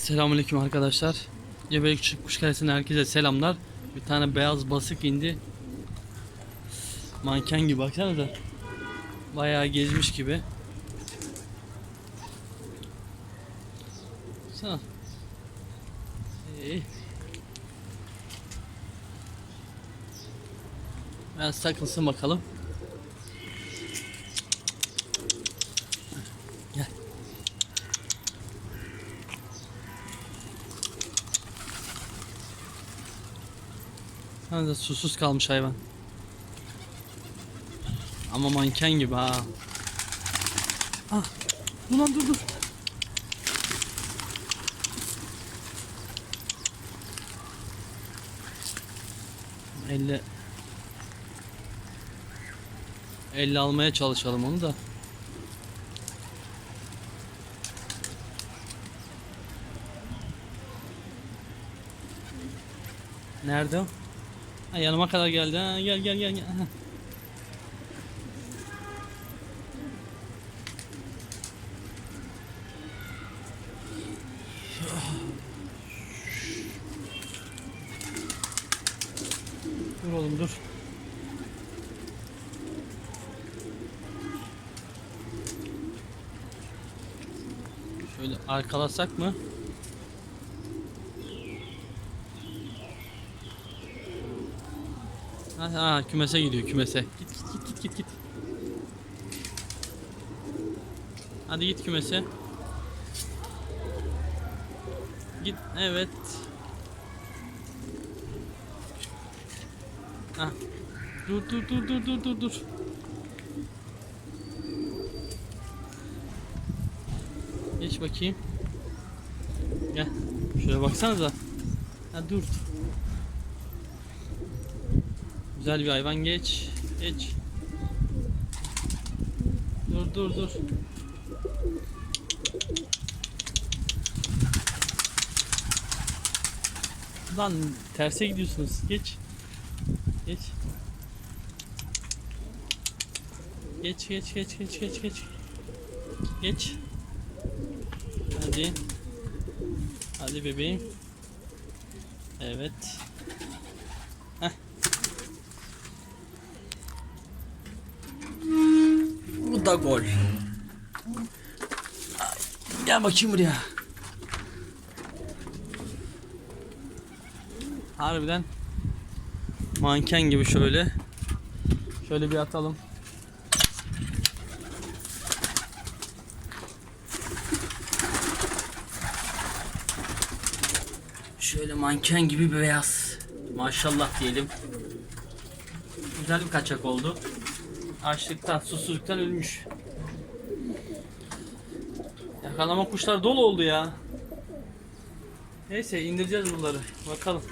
Selamünaleyküm arkadaşlar. Gebek Küçük Kuş Kalesi'ne herkese selamlar. Bir tane beyaz basık indi. Manken gibi baksanıza. Bayağı gezmiş gibi. Sana. İyi. Biraz takılsın bakalım. Da susuz kalmış hayvan. Ama manken gibi ha. Ah. Ulan dur dur. Elle Elle almaya çalışalım onu da. Nerede o? Ha, yanıma kadar geldi. Ha, gel gel gel. gel. Dur oğlum dur. Şöyle arkalasak mı? Ha, ha kümese gidiyor kümese. Git git git git git git. Hadi git kümese. Git evet. Ha. Dur dur dur dur dur dur dur. Geç bakayım. Gel. Şöyle baksanıza. Ha dur. Güzel bir hayvan geç. Geç. Dur dur dur. Lan terse gidiyorsunuz. Geç. Geç. Geç geç geç geç geç geç. Geç. Hadi. Hadi bebeğim. Evet. Heh. Bu da gol. Gel bakayım buraya. Harbiden manken gibi şöyle. Şöyle bir atalım. Şöyle manken gibi beyaz. Maşallah diyelim. Güzel bir kaçak oldu. Açlıktan, susuzluktan ölmüş. Yakalama kuşlar dolu oldu ya. Neyse indireceğiz bunları. Bakalım.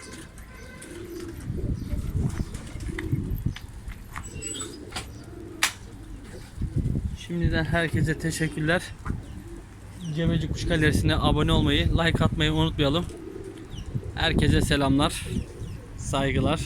Şimdiden herkese teşekkürler. Cebeci Kuş Galerisi'ne abone olmayı, like atmayı unutmayalım. Herkese selamlar, saygılar.